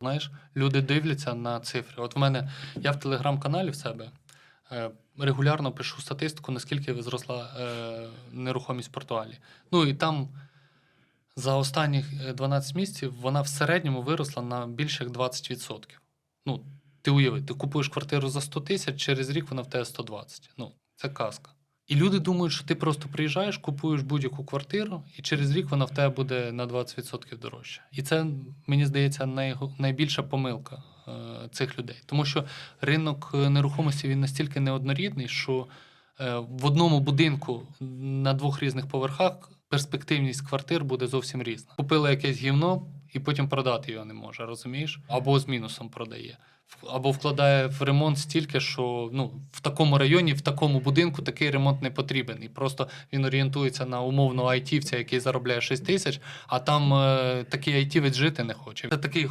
Знаєш, люди дивляться на цифри. От в мене я в телеграм-каналі в себе е, регулярно пишу статистику, наскільки зросла е, нерухомість в Португалії. Ну і там за останні е, 12 місяців вона в середньому виросла на більше як 20%. Ну, ти уяви, ти купуєш квартиру за 100 тисяч, через рік вона в тебе 120. Ну, це казка. І люди думають, що ти просто приїжджаєш, купуєш будь-яку квартиру, і через рік вона в тебе буде на 20% дорожча. І це, мені здається, найбільша помилка е, цих людей. Тому що ринок е, нерухомості він настільки неоднорідний, що е, в одному будинку на двох різних поверхах перспективність квартир буде зовсім різна. Купили якесь гівно і потім продати його не може, розумієш? Або з мінусом продає. Або вкладає в ремонт стільки, що ну, в такому районі, в такому будинку такий ремонт не потрібен. І просто він орієнтується на умовного айтівця, який заробляє 6 тисяч, а там е, такий айтівець жити не хоче. Це такий